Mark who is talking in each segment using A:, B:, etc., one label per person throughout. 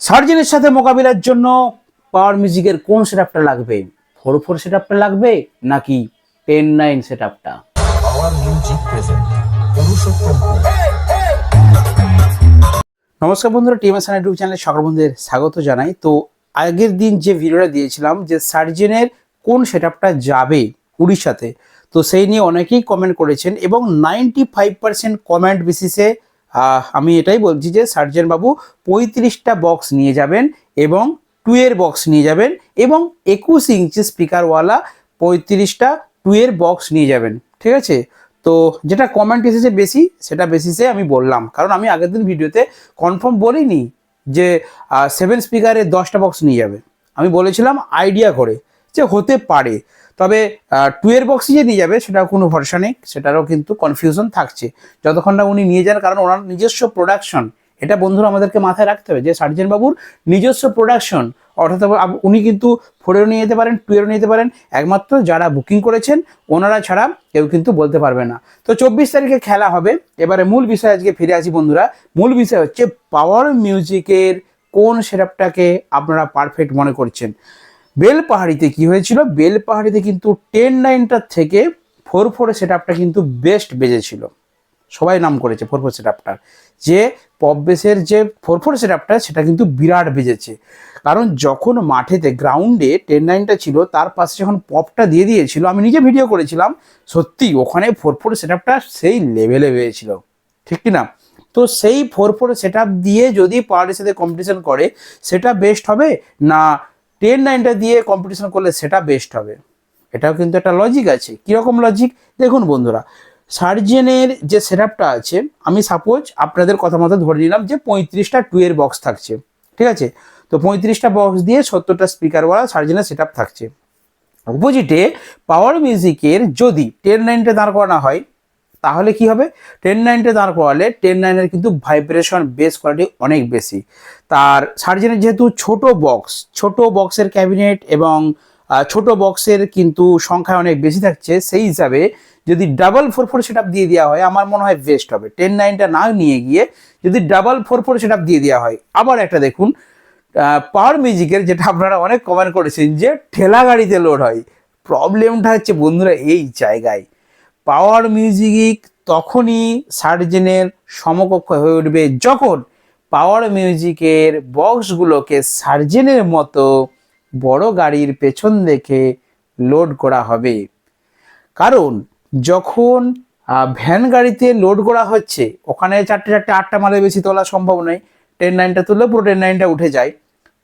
A: সার্জেনের সাথে মোকাবিলার জন্য পাওয়ার মিউজিকের কোন সেটআপটা লাগবে? ফোর ফোর সেটআপটা লাগবে নাকি টেন নাইন
B: প্রেজেন্ট পুরুষোত্তমপুর
A: নমস্কার বন্ধুরা টিএমএস ইউটিউব চ্যানেলে সকল বন্ধুদের স্বাগত জানাই। তো আগের দিন যে ভিডিওটা দিয়েছিলাম যে সার্জেনের কোন সেটআপটা যাবে উড়িষ্যাতে তো সেই নিয়ে অনেকেই কমেন্ট করেছেন এবং নাইনটি ফাইভ পার্সেন্ট কমেন্ট বেসিসে আমি এটাই বলছি যে সার্জেন বাবু পঁয়ত্রিশটা বক্স নিয়ে যাবেন এবং টুয়ের বক্স নিয়ে যাবেন এবং একুশ ইঞ্চি স্পিকারওয়ালা পঁয়ত্রিশটা টুয়ের বক্স নিয়ে যাবেন, ঠিক আছে? তো যেটা কমেন্ট এসেছে বেশি, সেটা বেসিসে আমি বললাম। কারণ আমি আগের দিন ভিডিওতে কনফার্ম বলিনি যে সেভেন স্পিকারে দশটা বক্স নিয়ে যাবে। আমি বলেছিলাম আইডিয়া করে। যে হতে পারে। তবে টুয়ের বক্সই যে নিয়ে যাবে সেটা কোনো ভরসা নেই, সেটারও কিন্তু কনফিউশন থাকছে। যতক্ষণ না উনি নিয়ে যান, কারণ ওনার নিজস্ব প্রোডাকশন এটা বন্ধুরা আমাদেরকে মাথায় রাখতে হবে যে, সার্জেন বাবুর নিজস্ব প্রোডাকশন অর্থাৎ উনি কিন্তু ফোরেও নিয়ে যেতে পারেন টুয়েরও নিয়ে যেতে পারেন, একমাত্র যারা বুকিং করেছেন, ওনারা ছাড়া কেউ কিন্তু বলতে পারবে না। তো চব্বিশ তারিখে খেলা হবে। এবারে মূল বিষয় আজকে ফিরে আসি বন্ধুরা। মূল বিষয় হচ্ছে পাওয়ার মিউজিকের কোন সেটআপটাকে আপনারা পারফেক্ট মনে করছেন। বেলপাহাড়িতে কি হয়েছিল? বেলপাহাড়িতে কিন্তু টেন নাইনটার থেকে ফোর ফোর সেটআপটা কিন্তু বেস্ট বেজেছিল। সবাই নাম করেছে ফোর ফোর সেটআপটার যে পপ বেসের যে ফোর ফোর সেটআপটা সেটা কিন্তু বিরাট বেজেছে। কারণ যখন মাঠেতে গ্রাউন্ডে টেন নাইনটা ছিল, তার পাশে যখন পপটা দিয়ে দিয়েছিল, আমি নিজে ভিডিও করেছিলাম, সত্যি ওখানে ফোর ফোর সেটআপটা সেই লেভেলে বেজেছিল। ঠিক কি না তো সেই ফোর ফোর সেট দিয়ে যদি পাহাড়ের সাথে কম্পিটিশন করে, সেটা বেস্ট হবে না টেন নাইনটা দিয়ে কম্পিটিশন করলে সেটা বেস্ট হবে। এটাও কিন্তু একটা লজিক আছে। কীরকম লজিক দেখুন বন্ধুরা সার্জেনের যে সেটআপটা আছে, আমি সাপোজ আপনাদের কথা মতো ধরে নিলাম যে পঁয়ত্রিশটা টুয়ের বক্স থাকছে, ঠিক আছে? তো পঁয়ত্রিশটা বক্স দিয়ে সত্তরটা স্পিকারওয়ালা সার্জেনের সেটআপ থাকছে। অপোজিটে পাওয়ার মিউজিকের যদি টেন নাইনটা দাঁড় করানো হয় তাহলে কি হবে? টেন নাইনটা দাঁড় করালে টেন নাইনের কিন্তু ভাইব্রেশন বেস কোয়ালিটি অনেক বেশি। তার সার্জেনের যেহেতু ছোট বক্স ছোট বক্সের ক্যাবিনেট এবং ছোট বক্সের কিন্তু সংখ্যা অনেক বেশি থাকছে, সেই হিসাবে যদি ডাবল ফোর ফোর সেট দিয়ে দেওয়া হয়, আমার মনে হয় বেস্ট হবে। টেন নাইনটা না নিয়ে গিয়ে যদি ডাবল ফোর ফোর সেট দিয়ে দেওয়া হয়, আবার একটা দেখুন পাওয়ার মিউজিকের যেটা আপনারা অনেক কমেন্ট করেছেন যে ঠেলা গাড়িতে লোড হয়। প্রবলেমটা হচ্ছে বন্ধুরা এই জায়গায়। পাওয়ার মিউজিক তখনই সার্জেনের সমকক্ষ হয়ে উঠবে যখন পাওয়ার মিউজিকের বক্সগুলোকে সার্জেনের মতো বড় গাড়ির পেছন দেখে লোড করা হবে। কারণ যখন ভ্যান গাড়িতে লোড করা হচ্ছে, ওখানে চারটে চারটে আটটা মালের বেশি তোলা সম্ভব নয়। টেন নাইনটা তুললে পুরো টেন নাইনটা উঠে যায়।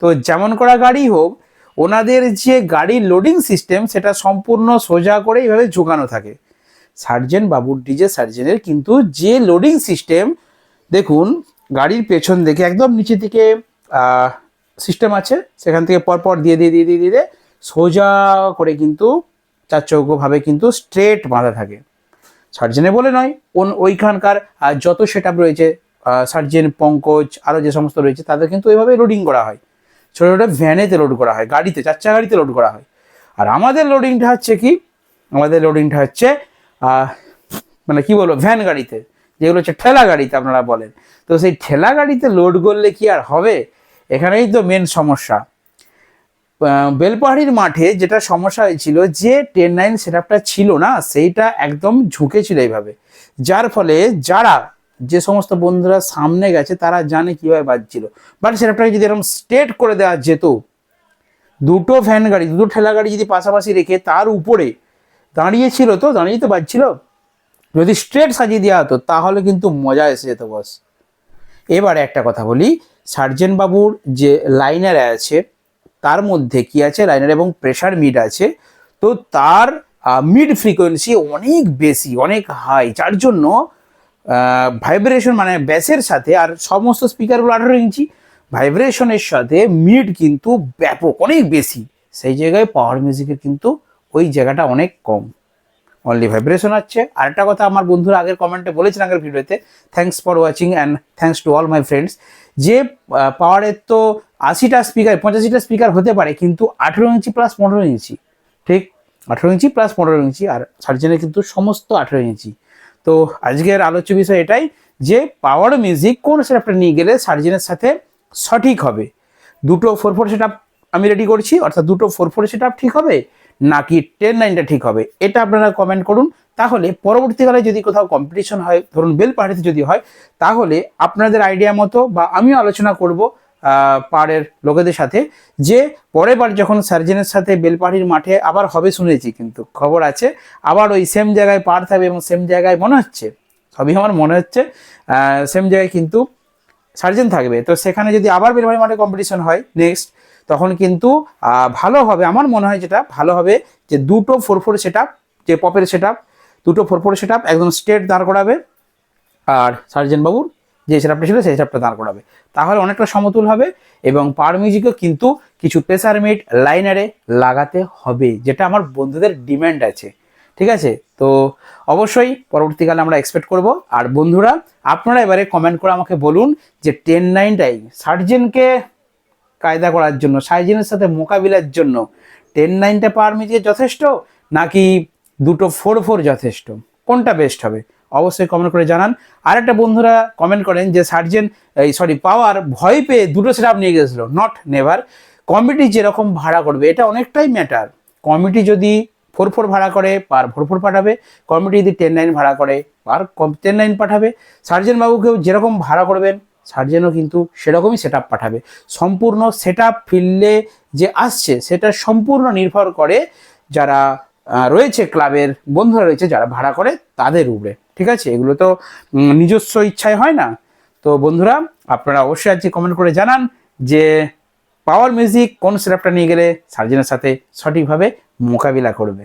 A: তো যেমন করা গাড়ি হোক, ওনাদের যে গাড়ির লোডিং সিস্টেম সেটা সম্পূর্ণ সোজা করে এইভাবে ঝুঁকানো থাকে। সার্জেন বাবুর ডিজে সার্জেনের কিন্তু যে লোডিং সিস্টেম দেখুন, গাড়ির পেছন দেখে একদম নিচে থেকে সিস্টেম আছে, সেখান থেকে পরপর দিয়ে দিয়ে দিয়ে দিয়ে দিয়ে সোজা করে কিন্তু চার চৌকোভাবে কিন্তু স্ট্রেট বাঁধা থাকে। সার্জেনে বলে নয়, ওন, ওইখানকার যত সেট রয়েছে সার্জেন, পঙ্কজ আরও যে সমস্ত রয়েছে, তাদের কিন্তু ওইভাবে লোডিং করা হয়। ছোটো ছোটো ভ্যানেতে লোড করা হয়, গাড়িতে, চার চাকা গাড়িতে লোড করা হয়। আর আমাদের লোডিংটা হচ্ছে কি? আমাদের লোডিংটা হচ্ছে মানে কি বলব ভ্যান গাড়িতে, যেগুলো হচ্ছে ঠেলা গাড়িতে আপনারা বলেন। তো সেই ঠেলা গাড়িতে লোড করলে কি আর হবে? এখানেই তো মেন সমস্যা। বেলপাহাড়ির মাঠে যেটা সমস্যা হয়েছিল, যে টেন নাইন সেটআপটা ছিল না, সেইটা একদম ঝুঁকে ছিল এইভাবে। যার ফলে যারা, যে সমস্ত বন্ধুরা সামনে গেছে, তারা জানে কীভাবে বাজছিল। বাট সেটআপটাকে যদি এরকম স্ট্রেট করে দেওয়া যেত, দুটো ভ্যান গাড়ি, দুটো ঠেলা গাড়ি যদি পাশাপাশি রেখে তার উপরে দাঁড়িয়েছিল তো দাঁড়িয়ে তো বাজছিল। যদি স্ট্রেট সাজিয়ে দেওয়া হতো, তাহলে কিন্তু মজা এসে যেত বস এবারে একটা কথা বলি, সার্জেন বাবুর যে লাইনার আছে, তার মধ্যে কি আছে? লাইনার এবং প্রেশার মিড আছে। তো তার মিড ফ্রিকোয়েন্সি অনেক বেশি, অনেক হাই যার জন্য ভাইব্রেশন মানে ব্যাসের সাথে আর সমস্ত স্পিকারগুলো আঠারো ইঞ্চি ভাইব্রেশনের সাথে মিড কিন্তু ব্যাপক, অনেক বেশি। সেই জায়গায় পাওয়ার মিউজিকের কিন্তু ওই জায়গাটা অনেক কম। অনলি ভাইব্রেশন আছে। আর একটা কথা আমার বন্ধুরা আগের কমেন্টে বলেছেন আগের ভিডিওতে thanks for watching and thanks to all my friends যে পাওয়ারের তো আশিটা স্পিকার পঁচাশিটা স্পিকার হতে পারে, কিন্তু আঠেরো ইঞ্চি প্লাস পনেরো ইঞ্চি, ঠিক? আঠেরো ইঞ্চি প্লাস পনেরো ইঞ্চি, আর সার্জেনের কিন্তু সমস্ত আঠেরো ইঞ্চি। তো আজকের আলোচ্য বিষয় এটাই যে পাওয়ার মিউজিক কোন সেটআপটা নিয়ে গেলে সার্জেনের সাথে সঠিক হবে? দুটো ফোর ফোর সেট আমি রেডি করছি, অর্থাৎ দুটো ফোর ফোর সেট ঠিক হবে? নাকি টেন নাইনটা ঠিক হবে? এটা আপনারা কমেন্ট করুন। তাহলে পরবর্তীকালে যদি কোথাও কম্পিটিশন হয়, ধরুন বেল পার্টিতে যদি হয়, তাহলে আপনাদের আইডিয়া মতো বা আমিও আলোচনা করব পাড়ের লোকেদের সাথে যে পরের বার যখন সার্জেনের সাথে বেলপাহাড়ির মাঠে আবার হবে শুনেছি, কিন্তু খবর আছে, আবার ওই সেম জায়গায় পার থাকবে এবং সেম জায়গায় মনে হচ্ছে, সবই আমার মনে হচ্ছে সেম জায়গায় কিন্তু সার্জেন থাকবে। তো সেখানে যদি আবার বেলবাড়ি মাঠে কম্পিটিশন হয় নেক্সট তখন কিন্তু ভালো হবে। আমার মনে হয় যেটা, ভালো হবে যে দুটো ফোর ফোর সেট যে পপের সেট দুটো ফোর ফোর সেট একদম স্ট্রেট দাঁড় করাবে। আর সার্জেন বাবুর যে সেটআপটা ছিল, সেই সেটআপটা দাঁড় করাবে। তাহলে অনেকটা সমতুল হবে এবং পার মিউজিকও কিন্তু কিছু প্রেসার মিট লাইনারে লাগাতে হবে, যেটা আমার বন্ধুদের ডিম্যান্ড আছে। ঠিক আছে? তো অবশ্যই পরবর্তীকালে আমরা এক্সপেক্ট করব। আর বন্ধুরা, আপনারা এবারে কমেন্ট করে আমাকে বলুন যে টেন নাইনটাই সার্জেনকে কায়দা করার জন্য সার্জেনের সাথে মোকাবিলার জন্য টেন নাইনটা পাওয়ার মিউজিক যথেষ্ট নাকি দুটো ফোর ফোর যথেষ্ট? কোনটা বেস্ট হবে? অবশ্যই কমেন্ট করে জানান। আর একটা বন্ধুরা কমেন্ট করেন যে সার্জেন এই সরি পাওয়ার ভয় পেয়ে দুটো সেট নিয়ে গেছিল। নট নেভার কমিটি যেরকম ভাড়া করবে, এটা অনেকটাই ম্যাটার কমিটি যদি ফোর ফোর ভাড়া করে পার ফোর ফোর পাঠাবে। কমিটি যদি টেন নাইন ভাড়া করে পার টেন নাইন পাঠাবে। সার্জেন বাবুকেও যেরকম ভাড়া করবেন সার্জেনও কিন্তু সেরকমই সেট পাঠাবে। সম্পূর্ণ সেট ফিল্ডে যে আসছে, সেটা সম্পূর্ণ নির্ভর করে যারা রয়েছে ক্লাবের বন্ধুরা রয়েছে, যারা ভাড়া করে, তাদের উপরে। ঠিক আছে? এগুলো তো নিজস্ব ইচ্ছায় হয় না। তো বন্ধুরা, আপনারা অবশ্যই আজকে কমেন্ট করে জানান যে পাওয়ার মিউজিক কোন সেটআপটা নিয়ে গেলে সার্জেনের সাথে সঠিকভাবে মোকাবিলা করবে।